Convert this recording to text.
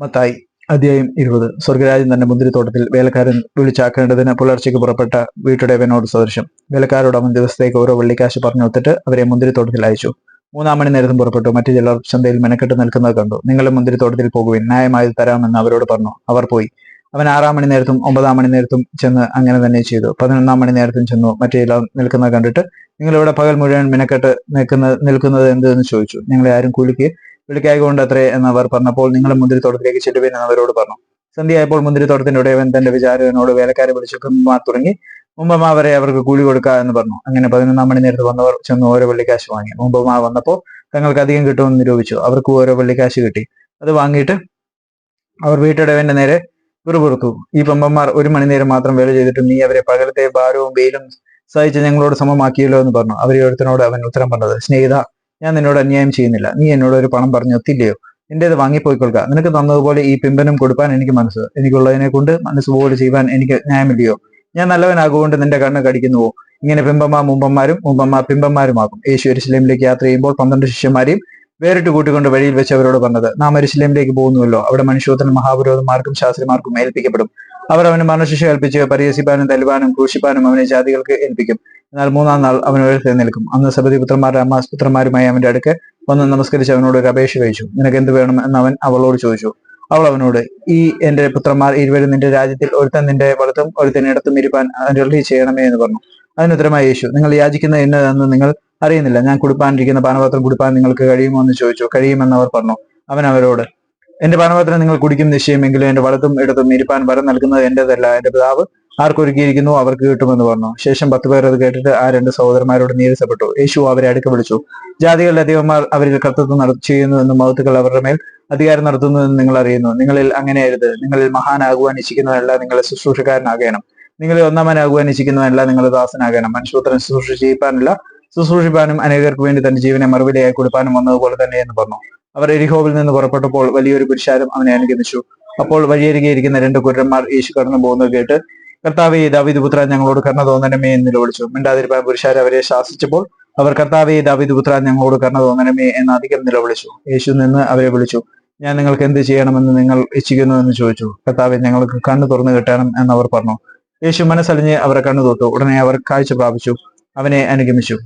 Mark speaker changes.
Speaker 1: മത്തായി അധ്യായം ഇരുപത്. സ്വർഗരാജൻ തന്റെ മുന്തിരിത്തോട്ടത്തിൽ വേലക്കാരൻ വിളിച്ചാക്കേണ്ടതിന് പുലർച്ചയ്ക്ക് പുറപ്പെട്ട വീട്ടുടേവനോട് സദൃശം. വേലക്കാരോട് അവൻ ദിവസത്തേക്ക് ഓരോ വെള്ളിക്കാശ് പറഞ്ഞു ഒത്തിട്ട് അവരെ മുന്തിരിത്തോട്ടത്തിൽ അയച്ചു. മൂന്നാം മണി നേരത്തും പുറപ്പെട്ടു. മറ്റു ചിലർ ചന്തയിൽ മെനക്കെട്ട് നിൽക്കുന്നത് കണ്ടു. നിങ്ങളെ മുന്തിരിത്തോട്ടത്തിൽ പോകുവിൻ. ന്യായമായത് തരാമെന്ന് അവരോട് പറഞ്ഞു. അവർ പോയി. അവൻ ആറാം മണി നേരത്തും ഒമ്പതാം മണി നേരത്തും ചെന്ന് അങ്ങനെ തന്നെ ചെയ്തു. പതിനൊന്നാം മണി നേരത്തും ചെന്നു. മറ്റു ചിലർ നിൽക്കുന്നത് കണ്ടിട്ട് നിങ്ങളിവിടെ പകൽ മുഴുവൻ മെനക്കെട്ട് നിൽക്കുന്ന നിൽക്കുന്നത് എന്തെന്ന് ചോദിച്ചു. നിങ്ങളെ ആരും കൂലിക്ക് വിളിക്കായകൊണ്ട് അത്രേ എന്ന് അവർ പറഞ്ഞപ്പോൾ നിങ്ങൾ മുന്തിരിത്തോട്ടത്തിലേക്ക് ചെല്ലുവേൻ എന്ന് അവരോട് പറഞ്ഞു. സന്ധ്യയായപ്പോൾ മുന്തിരിത്തോട്ടത്തിന്റെ ഉടയവൻ തന്റെ വിചാരകനോട് വേലക്കാരെ വിളിച്ചു കുമ്പമാർ തുടങ്ങി. മുമ്പമാ വരെ അവർക്ക് കൂലി കൊടുക്കുക എന്ന് പറഞ്ഞു. അങ്ങനെ പതിനൊന്നാം മണി നേരത്ത് വന്നവർ ചെന്ന് ഓരോ വെള്ളിക്കാശ് വാങ്ങി. മുമ്പമാ വന്നപ്പോൾ തങ്ങൾക്ക് അധികം കിട്ടുമെന്ന് നിരൂപിച്ചു. അവർക്ക് ഓരോ വെള്ളിക്കാശ് കിട്ടി. അത് വാങ്ങിയിട്ട് അവർ വീട്ടുടയവന്റെ നേരെ പിറുപിറുത്തു. ഈ പമ്പന്മാർ ഒരു മണിനേരം മാത്രം വേല ചെയ്തിട്ടും നീ അവരെ പകലത്തെ ഭാരവും വെയിലും സഹിച്ച് ഞങ്ങളോട് സമമാക്കിയല്ലോ എന്ന് പറഞ്ഞു. അവരെ അവരൊരുത്തനോട് അവൻ ഉത്തരം പറഞ്ഞത് സ്നേഹിത ഞാൻ നിന്നോട് അന്യായം ചെയ്യുന്നില്ല. നീ എന്നോട് ഒരു പണം പറഞ്ഞു ഒത്തില്ലയോ? എന്റേത് വാങ്ങിപ്പോയിക്കൊള്ളുക. നിനക്ക് തന്നതുപോലെ ഈ പിമ്പനും കൊടുക്കാൻ എനിക്ക് മനസ്സ്. എനിക്കുള്ളതിനെ കൊണ്ട് മനസ്സ് പോലെ ചെയ്യുവാൻ എനിക്ക് ന്യായമില്ലയോ? ഞാൻ നല്ലവനാകുകൊണ്ട് നിന്റെ കണ്ണ് കടിക്കുന്നുവോ? ഇങ്ങനെ പിമ്പന്മാർ മുമ്പന്മാരും മുമ്പന്മാർ പിമ്പന്മാരുമാകും. യേശു എരിശിലേമിലേക്ക് യാത്ര ചെയ്യുമ്പോൾ പന്ത്രണ്ട് ശിഷ്യന്മാരെയും വേറിട്ട് കൂട്ടിക്കൊണ്ട് വഴിയിൽ വെച്ച് അവരോട് പറഞ്ഞത് നാം എരിശിലേമിലേക്ക് പോകുന്നുവല്ലോ. അവിടെ മനുഷ്യോത്തരം മഹാപുരോധന്മാർക്കും ശാസ്ത്രിമാർക്കും ഏൽപ്പിക്കപ്പെടും. അവർ അവന് മരണശിക്ഷ ഏൽപ്പിച്ച് പരിഹസിപ്പാനും തല്ലുവാനും ക്രൂശിപ്പാനും അവനെ ജാതികൾക്ക് ഏൽപ്പിക്കും. എന്നാൽ മൂന്നാം നാൾ അവൻ ഉയർത്തെഴുന്നേൽക്കും അന്ന് സബതി പുത്രന്മാരുടെ അമ്മ പുത്രന്മാരുമായി അവന്റെ അടുക്ക് വന്ന് നമസ്കരിച്ച് അവനോട് ഒരു അപേക്ഷ കഴിച്ചു. നിനക്ക് എന്ത് വേണം? എന്ന് അവൻ അവളോട് ചോദിച്ചു. അവൾ അവനോട് ഈ എന്റെ പുത്രന്മാർ ഇരുവരും നിന്റെ രാജ്യത്തിൽ ഒരുത്തൻ നിന്റെ വലത്തും ഒരുത്തൻ ഇടത്തും ഇരിപ്പാൻ അരളി ചെയ്യണമേ എന്ന് പറഞ്ഞു. അതിന് ഉത്തരമായി യേശു നിങ്ങൾ യാചിക്കുന്ന എന്നതെന്ന് നിങ്ങൾ അറിയുന്നില്ല. ഞാൻ കുടിപ്പാനിരിക്കുന്ന പാനപാത്രം കുടിപ്പാൻ നിങ്ങൾക്ക് കഴിയുമോ? എന്ന് ചോദിച്ചു. കഴിയുമെന്ന് അവർ പറഞ്ഞു. അവൻ അവരോട് എന്റെ പാനപാത്രം നിങ്ങൾ കുടിക്കും നിശ്ചയമെങ്കിലും എന്റെ വലത്തും ഇടത്തും ഇരിപ്പാൻ വരം നൽകുന്നത് എന്റേതല്ല. എന്റെ പിതാവ് ആർക്കൊരുക്കിയിരിക്കുന്നു അവർക്ക് കിട്ടുമെന്ന് പറഞ്ഞു. ശേഷം പത്ത് പേർ അത് കേട്ടിട്ട് ആ രണ്ട് സഹോദരന്മാരോട് നീരസപ്പെട്ടു. യേശു അവരെ അടുക്ക വിളിച്ചു. ജാതികളുടെ ദൈവന്മാർ അവരിൽ കർത്തൃത്വം ചെയ്യുന്നു എന്നും മൗത്തുകൾ അവരുടെ മേൽ അധികാരം നടത്തുന്നുവെന്ന് നിങ്ങൾ അറിയുന്നു. നിങ്ങളിൽ അങ്ങനെയരുത് നിങ്ങളിൽ മഹാനാകുവാൻ ഇച്ഛിക്കുന്നതല്ല നിങ്ങളെ ശുശ്രൂഷക്കാരനാകണം. നിങ്ങളിൽ ഒന്നാമനാകുവാൻ ഇച്ഛിക്കുന്നതല്ല നിങ്ങൾ ദാസനാകണം. മനുഷ്യപുത്രൻ ശുശ്രൂഷ ചെയ്യിപ്പാനല്ല ശുശ്രൂഷിപ്പാനും അനേകർക്ക് വേണ്ടി തന്റെ ജീവനെ മറുപടിയായി കൊടുപ്പാനും വന്നതുപോലെ തന്നെ എന്ന് പറഞ്ഞു. അവർ എരിഹോവിൽ നിന്ന് പുറപ്പെട്ടപ്പോൾ വലിയൊരു പുരുഷാരം അവനെ അനുഗമിച്ചു. അപ്പോൾ വഴിയരികെ ഇരിക്കുന്ന രണ്ട് കുരന്മാർ യേശു കടന്നു പോകുന്നത് കേട്ട് കർത്താവെ ദാവിദ് പുത്ര ഞങ്ങളോട് കർണ തോന്നണമേ എന്ന് നിലവിളിച്ചു മിണ്ടാതിരിപ്പാൻ പുരുഷാർ അവരെ ശാസിച്ചപ്പോൾ അവർ കർത്താവെ ദാവിദ് പുത്ര ഞങ്ങളോട് കർണ തോന്നണമേ എന്ന് അധികം നിലവിളിച്ചു യേശു നിന്ന് അവരെ വിളിച്ചു ഞാൻ നിങ്ങൾക്ക് എന്ത് ചെയ്യണമെന്ന് നിങ്ങൾ ഇച്ഛിക്കുന്നു എന്ന് ചോദിച്ചു. കർത്താവെ ഞങ്ങൾക്ക് കണ്ണു തുറന്നു കിട്ടണം എന്ന് അവർ പറഞ്ഞു. യേശു മനസ്സലിഞ്ഞ് അവരെ കണ്ണു തൊട്ടു ഉടനെ അവർ കാഴ്ച പ്രാപിച്ചു അവനെ അനുഗമിച്ചു.